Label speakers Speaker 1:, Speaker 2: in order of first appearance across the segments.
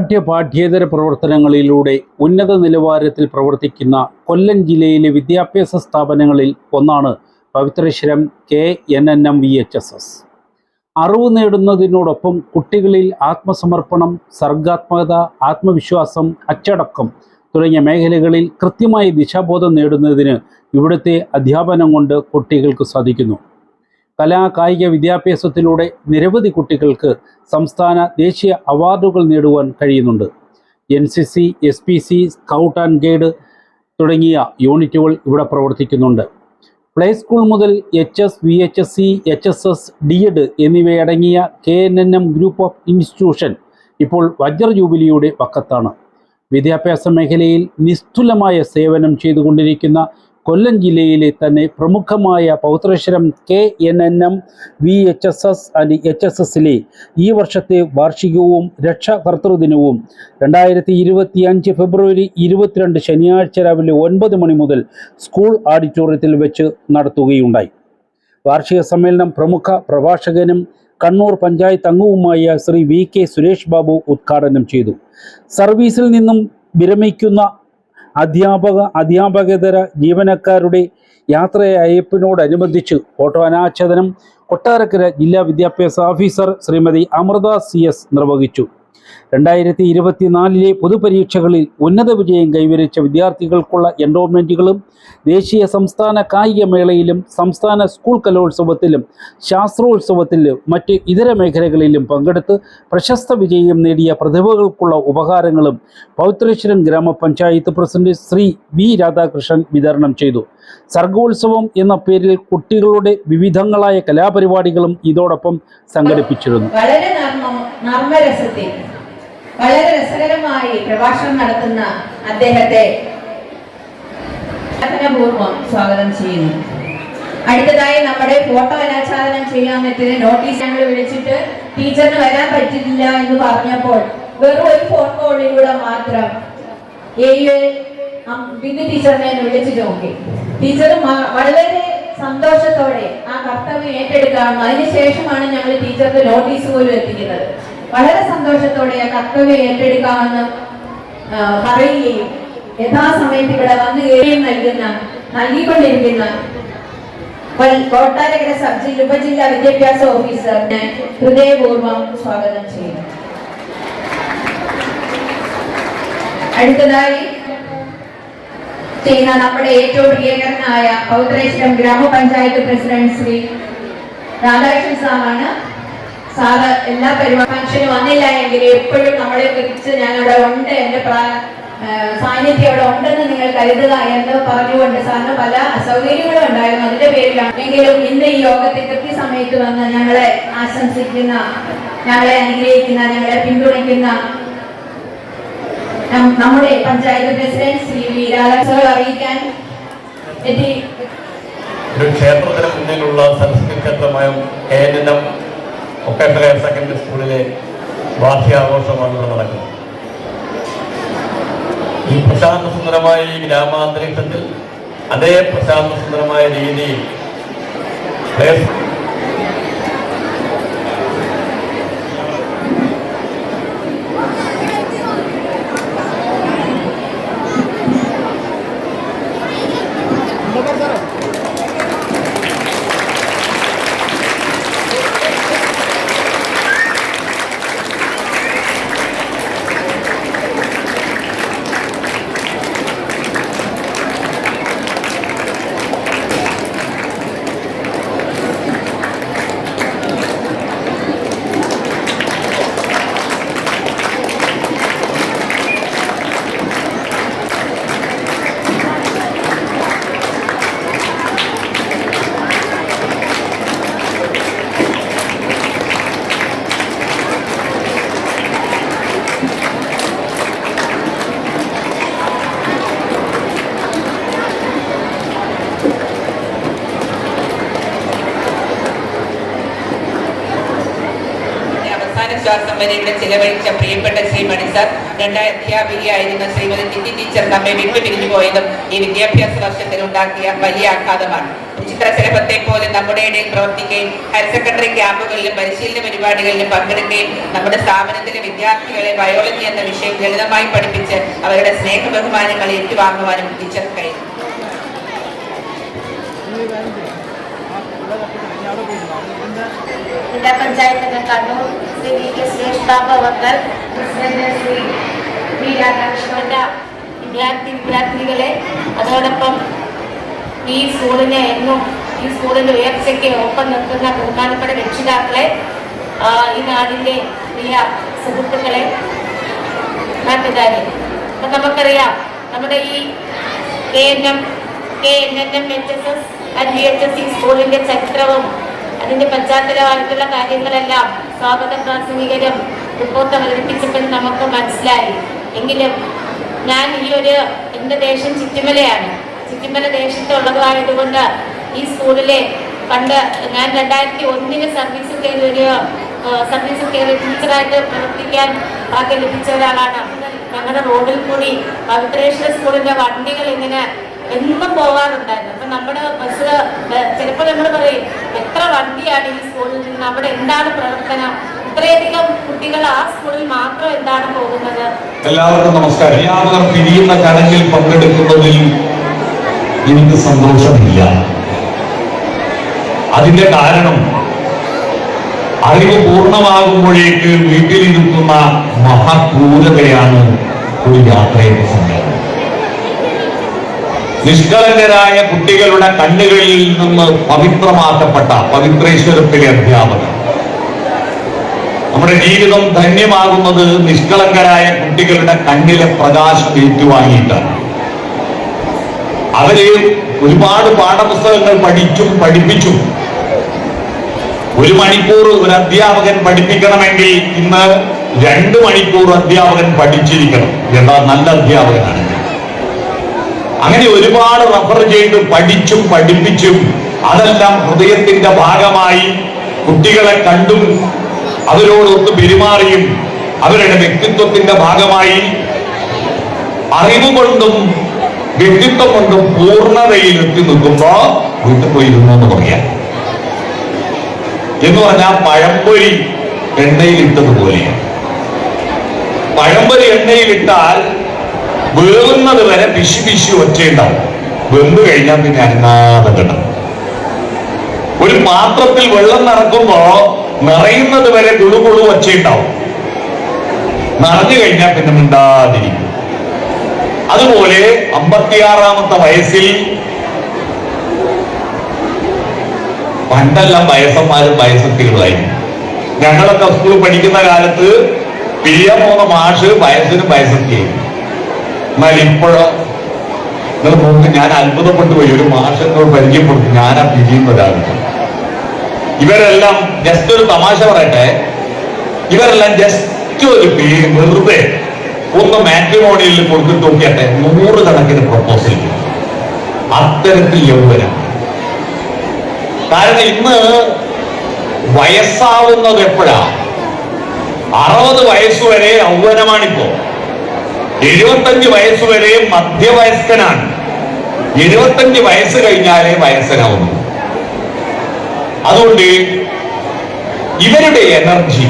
Speaker 1: പാഠ്യ പാഠ്യേതര പ്രവർത്തനങ്ങളിലൂടെ ഉന്നത നിലവാരത്തിൽ പ്രവർത്തിക്കുന്ന കൊല്ലം ജില്ലയിലെ വിദ്യാഭ്യാസ സ്ഥാപനങ്ങളിൽ ഒന്നാണ് Pavithreswaram K N N M V H S S. അറിവ് നേടുന്നതിനോടൊപ്പം കുട്ടികളിൽ ആത്മസമർപ്പണം സർഗാത്മകത ആത്മവിശ്വാസം അച്ചടക്കം തുടങ്ങിയ മേഖലകളിൽ കൃത്യമായ ദിശാബോധം നേടുന്നതിന് ഇവിടുത്തെ അധ്യാപനം കൊണ്ട് കുട്ടികൾക്ക് സാധിക്കുന്നു. കലാ കായിക വിദ്യാഭ്യാസത്തിലൂടെ നിരവധി കുട്ടികൾക്ക് സംസ്ഥാന ദേശീയ അവാർഡുകൾ നേടുവാൻ കഴിയുന്നുണ്ട്. N C C S P C scout and guide തുടങ്ങിയ യൂണിറ്റുകൾ ഇവിടെ പ്രവർത്തിക്കുന്നുണ്ട്. പ്ലേ സ്കൂൾ മുതൽ H S V H S C H S S D Ed എന്നിവയടങ്ങിയ K N N M group of institution ഇപ്പോൾ വജ്ര ജൂബിലിയുടെ പക്കത്താണ്. വിദ്യാഭ്യാസ മേഖലയിൽ നിസ്തുലമായ സേവനം ചെയ്തുകൊണ്ടിരിക്കുന്ന കൊല്ലം ജില്ലയിലെ തന്നെ പ്രമുഖമായ Pavithreswaram K N N M V H S S and H S എസിലെ ഈ വർഷത്തെ വാർഷികവും രക്ഷാകർത്തൃദിനവും രണ്ടായിരത്തി ഇരുപത്തി അഞ്ച് ഫെബ്രുവരി ഇരുപത്തിരണ്ട് ശനിയാഴ്ച രാവിലെ ഒൻപത് മണി മുതൽ സ്കൂൾ ഓഡിറ്റോറിയത്തിൽ വെച്ച് നടത്തുകയുണ്ടായി. വാർഷിക സമ്മേളനം പ്രമുഖ പ്രഭാഷകനും കണ്ണൂർ പഞ്ചായത്ത് അംഗവുമായ ശ്രീ വി കെ സുരേഷ് ബാബു ഉദ്ഘാടനം ചെയ്തു. സർവീസിൽ നിന്നും വിരമിക്കുന്ന അധ്യാപക അധ്യാപകേതര ജീവനക്കാരുടെ യാത്രയയപ്പിനോടനുബന്ധിച്ച് ഫോട്ടോ അനാച്ഛാദനം കൊട്ടാരക്കര ജില്ലാ വിദ്യാഭ്യാസ officer Shrimati Amritha C S നിർവഹിച്ചു. രണ്ടായിരത്തി ഇരുപത്തിനാലിലെ പൊതുപരീക്ഷകളിൽ ഉന്നത വിജയം കൈവരിച്ച വിദ്യാർത്ഥികൾക്കുള്ള എൻറോൾമെന്റുകളും ദേശീയ സംസ്ഥാന കായികമേളയിലും സംസ്ഥാന സ്കൂൾ കലോത്സവത്തിലും ശാസ്ത്രോത്സവത്തിലും മറ്റ് ഇതര മേഖലകളിലും പങ്കെടുത്ത് പ്രശസ്ത വിജയം നേടിയ പ്രതിഭകൾക്കുള്ള ഉപഹാരങ്ങളും പൗത്രേശ്വരം ഗ്രാമപഞ്ചായത്ത് പ്രസിഡന്റ് ശ്രീ വി രാധാകൃഷ്ണൻ വിതരണം ചെയ്തു. സർഗോത്സവം എന്ന പേരിൽ കുട്ടികളുടെ വിവിധങ്ങളായ കലാപരിപാടികളും ഇതോടൊപ്പം സംഘടിപ്പിച്ചിരുന്നു.
Speaker 2: വളരെ നർമ്മ നർമ്മരസത്തിൽ വളരെ രസകരമായി പ്രഭാഷണം നടത്തുന്ന അദ്ദേഹത്തെ പൂർവം സ്വാഗതം ചെയ്യുന്നു. അടുത്തതായി നമ്മുടെ ഫോട്ടോ അനാച്ഛാദനം ചെയ്യാമെത്തിന് നോട്ടീസ് ഞങ്ങൾ വിളിച്ചിട്ട് ടീച്ചറിന് വരാൻ പറ്റില്ല എന്ന് പറഞ്ഞപ്പോൾ വെറും ഒരു ഫോൺ കോളിലൂടെ മാത്രം ബിന്ദു ടീച്ചറിനെ വിളിച്ചു നോക്കി. ടീച്ചർ വളരെ സന്തോഷത്തോടെ ആ കർത്തവ്യം ഏറ്റെടുക്കുകയാണ്. അതിനുശേഷമാണ് ഞങ്ങൾ ടീച്ചറിന്റെ നോട്ടീസ് പോലും എത്തിക്കുന്നത്. വളരെ സന്തോഷത്തോടെ ആ കർത്തവ്യം ഏറ്റെടുക്കാമെന്ന് പറയുകയും യഥാസമയത്ത് ഇവിടെ വന്ന് കയറിയും നൽകുന്ന നൽകിക്കൊണ്ടിരിക്കുന്ന കോട്ടാരകര സബ് ജില്ല ഉപജില്ലാ വിദ്യാഭ്യാസ ഓഫീസറിനെ ഹൃദയപൂർവം സ്വാഗതം ചെയ്യുന്നു. അടുത്തതായി ചെയ്യുന്ന നമ്മുടെ ഏറ്റവും പ്രിയകരനായ പൗത്രേശ്വരം ഗ്രാമപഞ്ചായത്ത് പ്രസിഡന്റ് ശ്രീ രാധാകൃഷ്ണൻ സാറാണ്. സാറ് എല്ലാ പരിപാടി വന്നില്ല എങ്കിൽ എപ്പോഴും നമ്മളെ കുറിച്ച് ഞാൻ അവിടെ ഉണ്ട് എന്റെ സാന്നിധ്യം അവിടെ ഉണ്ടെന്ന് നിങ്ങൾ കരുതുക എന്ന് പറഞ്ഞുകൊണ്ട് സാറിന് പല അസൗകര്യങ്ങളും ഉണ്ടായിരുന്നു അതിന്റെ പേരിലാണ്. എങ്കിലും ഇന്ന് ഈ യോഗത്തിൽ കൃത്യസമയത്ത് വന്ന് ഞങ്ങളെ ആശംസിക്കുന്ന ഞങ്ങളെ അനുഗ്രഹിക്കുന്ന ഞങ്ങളെ പിന്തുണയ്ക്കുന്ന നമ്മുടെ പഞ്ചായത്ത് പ്രസിഡന്റ് ശ്രീ വി അറിയിക്കാൻ
Speaker 3: ഒരു ക്ഷേത്രത്തിന് മുന്നിലുള്ള Saraswati ക്ഷേത്രമായ K N N M higher secondary സ്കൂളിലെ വാർഷികാഘോഷമാണ് നടക്കുന്നത്. ഈ പ്രശാന്ത സുന്ദരമായ ഈ ഗ്രാമാന്തരീക്ഷത്തിൽ അതേ പ്രശാന്ത സുന്ദരമായ രീതിയിൽ
Speaker 4: വിശ്വാസം വരെ ചിലവഴിച്ച പ്രിയപ്പെട്ട ശ്രീ മണി സാർ രണ്ടാം അധ്യാപികയായിരുന്ന ശ്രീമതി ടിറ്റി ടീച്ചർ നമ്മെ വിട്ടുപിരിഞ്ഞു പോയതും ഈ വിദ്യാഭ്യാസ വർഷത്തിൽ ഉണ്ടാക്കിയ വലിയ ആഘാതമാണ്. ചിത്രശലഭത്തെ പോലെ നമ്മുടെ ഇടയിൽ പ്രവർത്തിക്കുകയും ഹയർ സെക്കൻഡറി ക്യാമ്പുകളിലും പരിശീലന പരിപാടികളിലും പങ്കെടുക്കുകയും നമ്മുടെ സ്ഥാപനത്തിലെ വിദ്യാർത്ഥികളെ ബയോളജി എന്ന വിഷയം ലളിതമായി പഠിപ്പിച്ച് അവരുടെ സ്നേഹ ബഹുമാനങ്ങൾ ഏറ്റുവാങ്ങുവാനും ടീച്ചർ കഴിഞ്ഞു.
Speaker 5: ജില്ലാ പഞ്ചായത്ത് അംഗം കണ്ണൂർ ശ്രീ വി കെ സുരേഷ് ബാബു അവർക്കൽ പ്രസിഡന്റ് ശ്രീ വി രാധാകൃഷ്ണന്റെ വിദ്യാർത്ഥി വിദ്യാർത്ഥിനികളെ അതോടൊപ്പം ഈ സ്കൂളിനെ എന്നും ഈ സ്കൂളിന്റെ ഉയർച്ചയ്ക്ക് ഒപ്പം നിൽക്കുന്ന ബഹുമാനപ്പെട്ട രക്ഷിതാക്കളെ ഈ നാടിന്റെ പ്രിയ സുഹൃത്തുക്കളെ നാട്ടുകാരെ. അപ്പൊ നമുക്കറിയാം നമ്മുടെ ഈ K N M K N N M H S S and H S C സ്കൂളിന്റെ ചരിത്രവും അതിന്റെ പശ്ചാത്തലമായിട്ടുള്ള കാര്യങ്ങളെല്ലാം സ്വാഗത പ്രാസംഗികരും റിപ്പോർട്ട് അവതരിപ്പിച്ചപ്പോൾ നമുക്ക് മനസ്സിലായി. എങ്കിലും ഞാൻ ഈ ഒരു എന്റെ ദേശം ചിറ്റിമലയാണ്. ചിറ്റിമല ദേശത്തുള്ളതായതുകൊണ്ട് ഈ സ്കൂളിലെ പണ്ട് ഞാൻ രണ്ടായിരത്തി ഒന്നിന് സർവീസ് കയറി ഒരു സർവീസ് കയറി ടീച്ചറായിട്ട് പ്രവർത്തിക്കാൻ ഭാഗ്യം ലഭിച്ച ഒരാളാണ്. ഞങ്ങളുടെ റോഡിൽ കൂടി പവിത്രേശ്വര സ്കൂളിന്റെ വണ്ടികൾ ഇങ്ങനെ എന്നും പോകാറുണ്ടായിരുന്നു. അപ്പൊ നമ്മുടെ ബസ് ചിലപ്പോൾ നമ്മൾ പറയും എത്ര വണ്ടിയാണ് ഈ സ്കൂളിൽ നിന്ന്? അവിടെ എന്താണ് പ്രവർത്തനം? ഇത്രയധികം കുട്ടികൾ ആ സ്കൂളിൽ മാത്രം എന്താണ് പോകുന്നത്?
Speaker 6: എല്ലാവർക്കും നമസ്കാരം. എല്ലാവരും പിരിയുന്ന ചടങ്ങിൽ പങ്കെടുക്കുന്നതിൽ എനിക്ക് സന്തോഷമില്ല. അതിന്റെ കാരണം അറിവ് പൂർണമാകുമ്പോഴേക്ക് വീട്ടിലിരിക്കുന്ന മഹാക്രൂരതയാണ് ഒരു യാത്രയുടെ സമ്മേളനം നിഷ്കളങ്കരായ കുട്ടികളുടെ കണ്ണുകളിൽ നിന്ന് പവിത്രമാക്കപ്പെട്ട പവിത്രേശ്വരത്തിലെ അധ്യാപകർ നമ്മുടെ ജീവിതം ധന്യമാകുന്നത് നിഷ്കളങ്കരായ കുട്ടികളുടെ കണ്ണിലെ പ്രകാശം ഏറ്റുവാങ്ങിയിട്ടാണ്. അവർ ഒരുപാട് പാഠപുസ്തകങ്ങൾ പഠിച്ചും പഠിപ്പിച്ചും ഒരു മണിക്കൂർ ഒരു അധ്യാപകൻ പഠിപ്പിക്കണമെങ്കിൽ ഇന്ന് രണ്ട് മണിക്കൂർ അധ്യാപകൻ പഠിച്ചിരിക്കണം. എന്താ നല്ല അധ്യാപകനാണ് അങ്ങനെ ഒരുപാട് റഫർ ചെയ്ത് പഠിച്ചും പഠിപ്പിച്ചും അതെല്ലാം ഹൃദയത്തിന്റെ ഭാഗമായി കുട്ടികളെ കണ്ടും അവരോടൊത്ത് പെരുമാറിയും അവരുടെ വ്യക്തിത്വത്തിന്റെ ഭാഗമായി അറിവ് കൊണ്ടും വ്യക്തിത്വം കൊണ്ടും പൂർണതയിൽ എത്തി നിൽക്കുമ്പോ വീട്ടിൽ പോയിരുന്നു എന്ന് പറയാം. എന്ന് പറഞ്ഞാൽ പഴംപൊരി എണ്ണയിലിട്ടതുപോലെയാണ് പഴംപൊരി എണ്ണയിലിട്ടാൽ വേവുന്നത് വരെ പിശു പിശു ഒറ്റയുണ്ടാവും. വെന്ത് കഴിഞ്ഞാൽ പിന്നെ കിടക്കും ഒരു പാത്രത്തിൽ വെള്ളം നിറക്കുമ്പോ നിറയുന്നത് വരെ കുളുകുളു ഒച്ചയുണ്ടാവും നിറഞ്ഞു കഴിഞ്ഞാൽ പിന്നെ മിണ്ടാതിരിക്കും. അതുപോലെ അമ്പത്തിയാറാമത്തെ വയസ്സിൽ പണ്ടെല്ലാം വയസ്സന്മാരും വയസ്സത്തികളായിരുന്നു ഞങ്ങളൊക്കെ സ്കൂളിൽ പഠിക്കുന്ന കാലത്ത് പിരിയാൻ പോകുന്ന മാഷ് വയസ്സിനും വയസ്സത്തിയായിരുന്നു എന്നാൽ ഇപ്പോഴോ നിങ്ങൾ നോക്ക് ഞാൻ അത്ഭുതപ്പെട്ടു പോയി. ഒരു മാഷങ്ങൾ പരിചയപ്പെടുത്തി. ഞാൻ ആ പിരിയുന്നതാണ്. ഇവരെല്ലാം ജസ്റ്റ് ഒരു തമാശ പറയട്ടെ. ഇവരെല്ലാം ജസ്റ്റ് ഒരു പേര് വെറുതെ ഒന്ന് മാട്രിമോണിയിൽ കൊടുത്തിട്ട് നോക്കിയട്ടെ. നൂറുകണക്കിന് പ്രപ്പോസൽ അത്തരത്തിൽ യൗവനം. കാരണം ഇന്ന് വയസ്സാവുന്നത് എപ്പോഴാ? അറുപത് വയസ്സ് വരെ യൗവനമാണിപ്പോ. എഴുപത്തഞ്ച് വയസ്സ് വരെ മധ്യവയസ്കനാണ്. എഴുപത്തഞ്ച് വയസ്സ് കഴിഞ്ഞാലേ വയസ്സനാവുന്നു. അതുകൊണ്ട് ഇവരുടെ എനർജി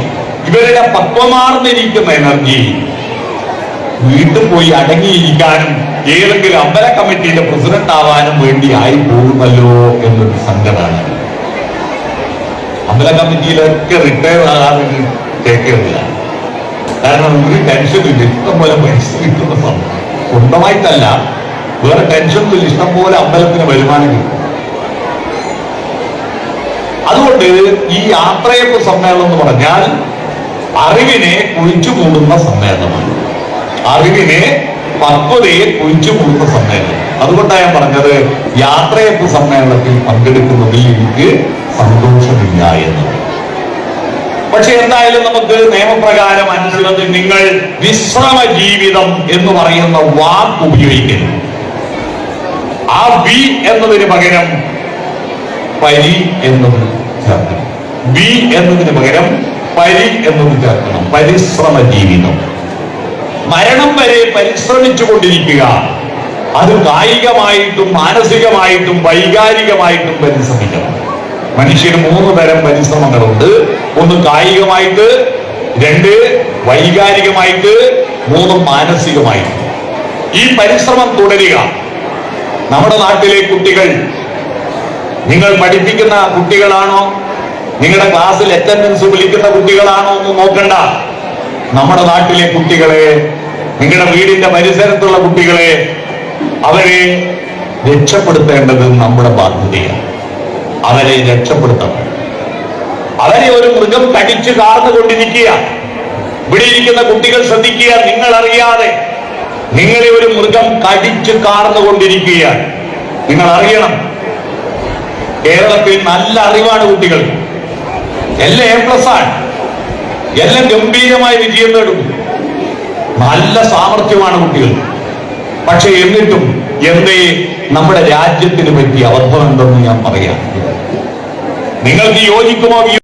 Speaker 6: ഇവരുടെ പക്വമാർന്നിരിക്കുന്ന എനർജി വീട്ടിൽ പോയി അടങ്ങിയിരിക്കാനും ഏതെങ്കിലും അമ്പല കമ്മിറ്റിയുടെ പ്രസിഡന്റ് ആവാനും വേണ്ടി ആയി പോകുമല്ലോ എന്നൊരു സങ്കടമാണ് അമ്പല കമ്മിറ്റിയിലൊക്കെ റിട്ടയർ ആകാതെ കേൾക്കുന്നില്ല കാരണം ഒരു ടെൻഷനില്ല ഇഷ്ടം പോലെ പൈസ കിട്ടുന്ന സമയം സ്വന്തമായിട്ടല്ല വേറെ ടെൻഷനൊന്നുമില്ല ഇഷ്ടം പോലെ അമ്പലത്തിന് വരുമാനം കിട്ടും. അതുകൊണ്ട് ഈ യാത്രയപ്പ് സമ്മേളനം എന്ന് പറഞ്ഞാൽ അറിവിനെ കുഴിച്ചു മൂടുന്ന സമ്മേളനമാണ്. അറിവിനെ പക്വതയെ കുഴിച്ചു മൂടുന്ന സമ്മേളനം. അതുകൊണ്ടാണ് ഞാൻ പറഞ്ഞത് യാത്രയപ്പ് സമ്മേളനത്തിൽ പങ്കെടുക്കുന്നതിൽ എനിക്ക് സന്തോഷമില്ല എന്ന് പക്ഷെ എന്തായാലും നമുക്ക് നിയമപ്രകാരം അനുസരിച്ച് നിങ്ങൾ വിശ്രമ ജീവിതം എന്ന് പറയുന്ന വാക്ക് ഉപയോഗിക്കുന്നു ആ വി എന്നതിന് പകരം പരി എന്നത് ചേർക്കണം. ബി എന്നതിന് പകരം പരി എന്നത് ചേർക്കണം. പരിശ്രമ ജീവിതം മരണം വരെ പരിശ്രമിച്ചു കൊണ്ടിരിക്കുക അത് കായികമായിട്ടും മാനസികമായിട്ടും വൈകാരികമായിട്ടും പരിശ്രമിക്കണം. മനുഷ്യന് മൂന്ന് തരം പരിശ്രമങ്ങളുണ്ട്. ഒന്ന് കായികമായിട്ട് രണ്ട് വൈകാരികമായിട്ട് മൂന്ന് മാനസികമായിട്ട്. ഈ പരിശ്രമം തുടരുക. നമ്മുടെ നാട്ടിലെ കുട്ടികൾ നിങ്ങൾ പഠിപ്പിക്കുന്ന കുട്ടികളാണോ? നിങ്ങളുടെ ക്ലാസ്സിൽ അറ്റൻഡൻസ് വിളിക്കുന്ന കുട്ടികളാണോ എന്ന് നോക്കണ്ട. നമ്മുടെ നാട്ടിലെ കുട്ടികളെ നിങ്ങളുടെ വീടിന്റെ പരിസരത്തുള്ള കുട്ടികളെ അവരെ രക്ഷപ്പെടുത്തേണ്ടത് നമ്മുടെ ബാധ്യതയാണ്. അവരെ രക്ഷപ്പെടുത്തണം. അവരെ ഒരു മൃഗം കടിച്ചു കാർന്നുകൊണ്ടിരിക്കുക. ഇവിടെ ഇരിക്കുന്ന കുട്ടികൾ ശ്രദ്ധിക്കുക നിങ്ങൾ അറിയാതെ നിങ്ങളെ ഒരു മൃഗം കടിച്ചു കാർന്നുകൊണ്ടിരിക്കുക നിങ്ങൾ അറിയണം കേരളത്തിൽ നല്ല അറിവാണ് കുട്ടികൾ. എല്ലാം എ പ്ലസ് ആണ്. എല്ലാം ഗംഭീരമായി വിജയം നേടും. നല്ല സാമർഥ്യമാണ് കുട്ടികൾ. പക്ഷെ എന്നിട്ടും എന്തേ നമ്മുടെ രാജ്യത്തിന് പറ്റിയ അബദ്ധമുണ്ടെന്ന് ഞാൻ പറയാം. നിങ്ങൾക്ക് യോജിക്കുമോ